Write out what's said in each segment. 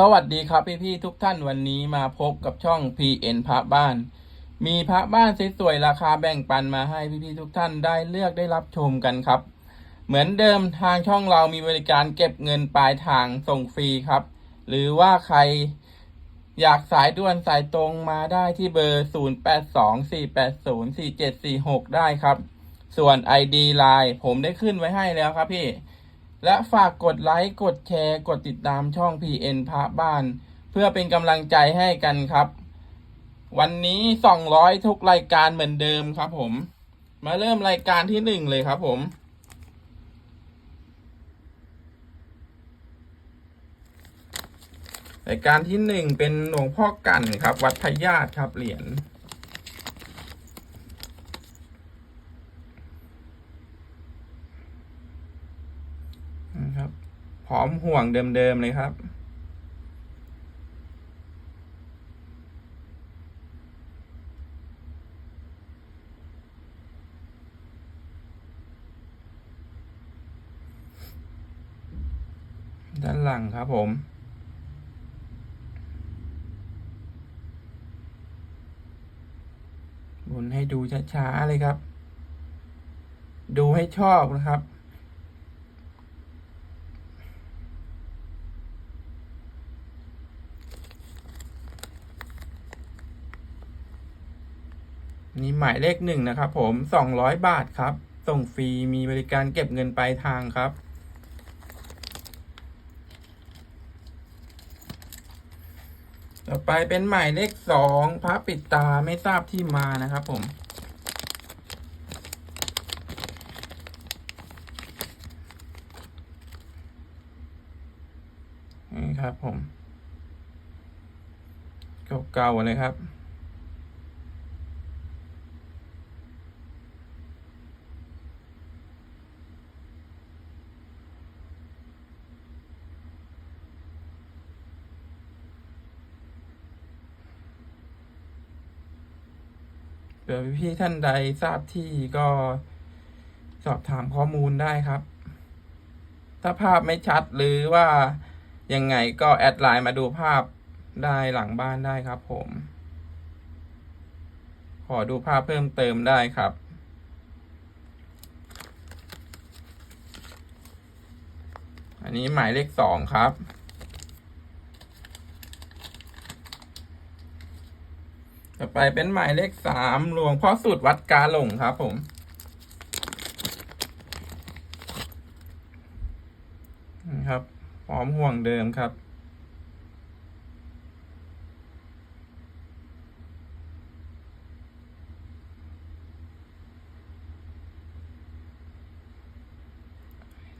สวัสดีครับพี่ๆทุกท่านวันนี้มาพบกับช่อง PN พระบ้าน มีพระบ้านสวยๆราคาแบ่งปันมาให้พี่ๆทุกท่านได้เลือกได้รับชมกันครับ เหมือนเดิมทางช่องเรามีบริการเก็บเงินปลายทางส่งฟรีครับ หรือว่าใครอยากสายด่วนสายตรงมาได้ที่เบอร์ 0824804746 ได้ครับ ส่วน ID Line ผมได้ขึ้นไว้ให้แล้วครับพี่ และฝากกดไลค์ กดแชร์ กดติดตามช่อง PN พระบ้าน เพื่อเป็นกำลังใจให้กันครับ วันนี้ 200 ทุกรายการเหมือนเดิมครับผม มาเริ่มรายการที่หนึ่งเลยครับผมรายการที่หนึ่งเป็นหลวงพ่อกันครับ วัดพญาตครับเหรียญนะครับ พร้อมห่วงเดิมๆเลยครับ ด้านหลังครับผมหมุนให้ดูช้าๆเลยครับ ดูให้ชอบนะครับ นี่หมายเลขหนึ่งนะครับผมสองร้อยบาทครับ ส่งฟรีมีบริการเก็บเงินปลายทางครับ ต่อไปเป็นหมายเลขสองพระปิดตาไม่ทราบที่มานะครับผมนี่ครับผม เก่าๆเลยครับ อพี่ท่านใดทราบที่ก็สอบถามข้อมูลได้ครับ ถ้าภาพไม่ชัดหรือว่ายังไงก็แอดไลน์มาดูภาพได้หลังบ้านได้ครับผม ขอดูภาพเพิ่มเติมได้ครับอันนี้หมายเลขสองครับ ต่อไปเป็นหมายเลขสามหลวงพ่อสุดวัดกาหลงครับ ผมนะครับพร้อมห่วงเดิมครับ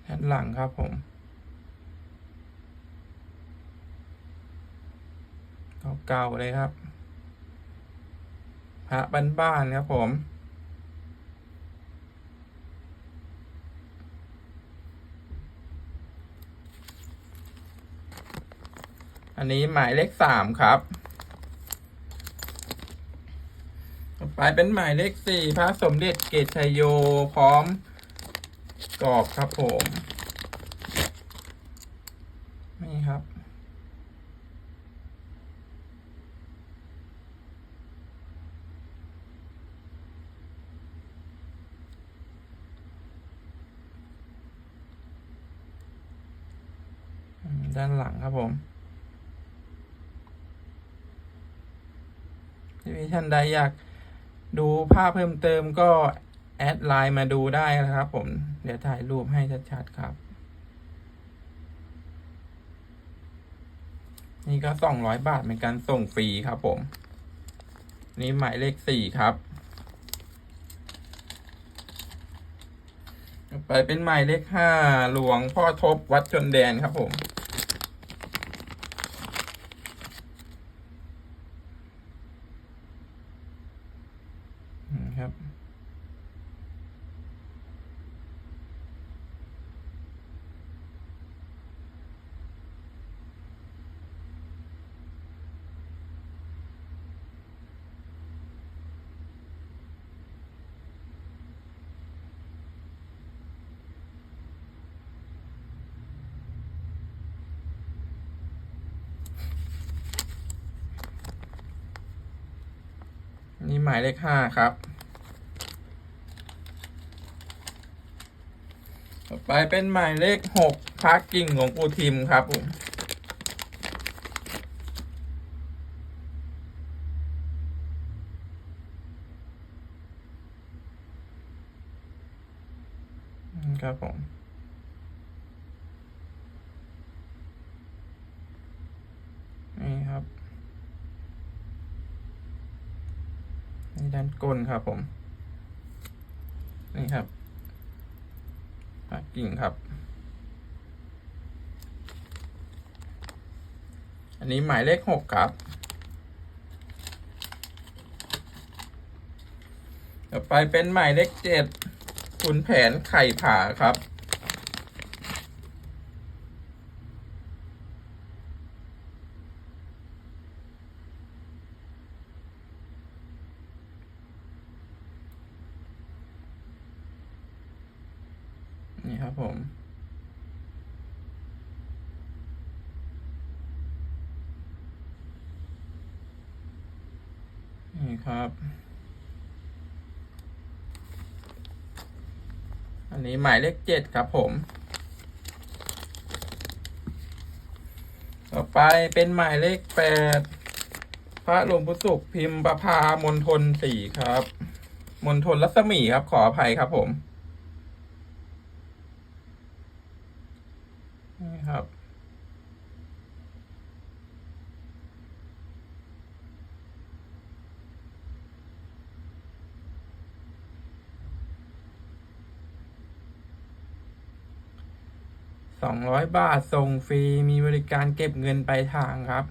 ด้านหลังครับผม เก่าๆเลยครับ พระบ้านๆครับผม อันนี้หมายเลขสามครับ ต่อไปเป็นหมายเลขสี่พระสมเด็จเกตชยโยพร้อมกรอบครับผม นี่ครับ ด้านหลังครับผมถ้าท่านใดอยากดูภาพเพิ่มเติมก็แอดไลน์มาดูได้นะครับผม เดี๋ยวถ่ายรูปให้ชัดๆครับ นี่ก็สองร้อยบาทเป็นการส่งฟรีครับผม นี่หมายเลขสี่ครับ ไปเป็นหมายเลขห้าหลวงพ่อทบวัดชนแดนครับผม หมายเลขห้าครับ ต่อไปเป็นหมายเลขหกพระกิ่งหลวงปูทิมครับผมครับผม นี่ครับ นี่ ด้านก้นครับผม นี่ครับปากกิ่งครับ อันนี้หมายเลขหกครับต่อไปเป็นหมายเลขเจ็ดขุนแผนไข่ผาครับ ครับผม นี่ครับ อันนี้หมายเลขเจ็ดครับผม ต่อไปเป็นหมายเลขแปดพระหลวงปู่สุขพิมพ์ประพามณฑลสี่ครับ มณฑลรัศมีครับขออภัยครับผม ครับ สองร้อยบาทส่งฟรี มีบริการเก็บเงินปลายทางครับ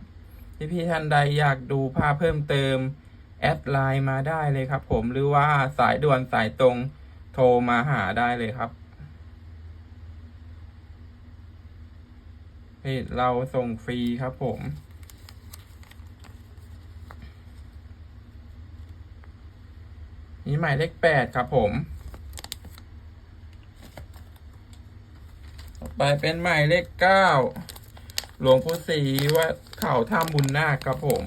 พี่พี่ท่านใดอยากดูภาพเพิ่มเติม แอดไลน์มาได้เลยครับผมหรือว่าสายด่วนสายตรงโทรมาหาได้เลยครับเพ จเราส่งฟรีครับผม นี่หมายเลขแปดครับผม ต่อไปเป็นหมายเลขเก้าหลวงพ่อศรีวัดเขาท่าบุญนาคครับผม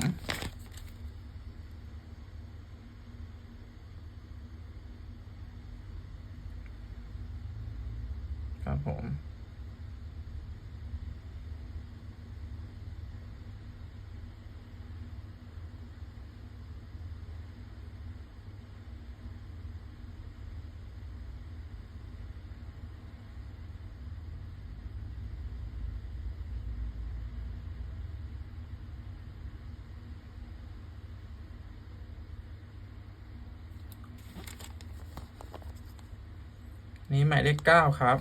ครับผม นี่หมายเลขเก้าครับ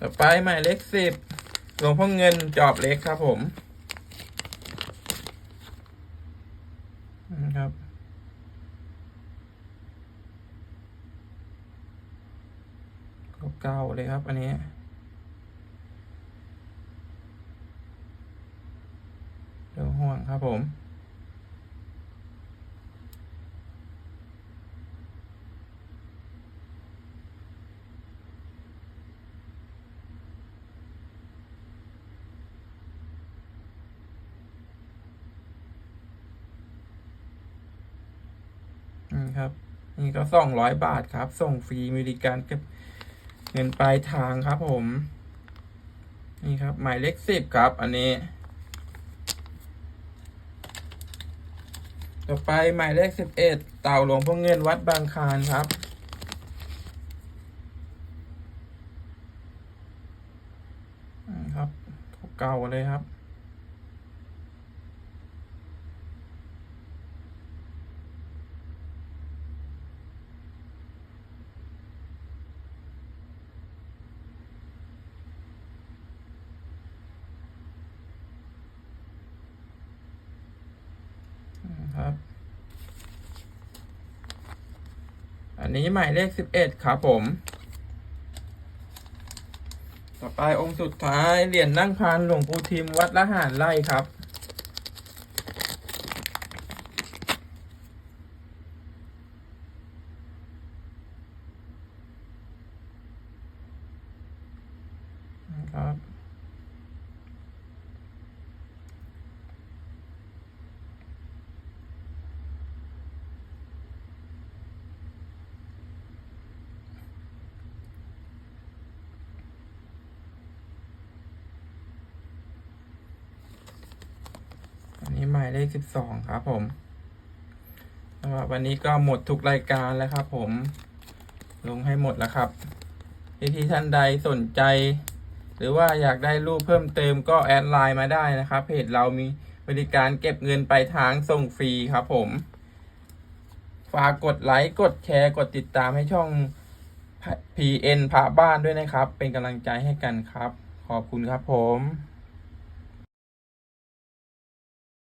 ต่อไปหมายเลขสิบหลวงพ่อเงินจอบเล็กครับผมนะครับเก่าเลยครับ อันนี้เดี๋ยวห่วงครับผม ครับ นี่ก็สองร้อยบาทครับ ส่งฟรีมีบริการเก็บเงินปลายทางครับผม นี่ครับ หมายเลขสิบครับ อันนี้ ต่อไปหมายเลขสิบเอ็ดเต่าหลวงพ่อเงินวัดบางคานครับอืมครับเก่าเลยครับ อั นนี้หมายเลขสิบเอ็ดครับผม ต่อไปองค์สุดท้ายเหรียญนั่งพานหลวงปู่ทิมวัดละหารไร่ครับายเลขสิบสองครับผมสำหรับวันนี้ก็หมดทุกรายการแล้วครับ ผม ลงให้หมดแล้วครับที่ที่ท่านใดสนใจ หรือว่าอยากได้รูปเพิ่มเติมก็แอดไลน์มาได้นะครับเพจเรามีบริการเก็บเงินไปลายทางส่งฟรีครับ ผม ฝากกดไลค์กดแชร์กดติดตามให้ช่อง PN พระบ้านด้วยนะครับ เป็นกำลังใจให้กันครับ ขอบคุณครับผม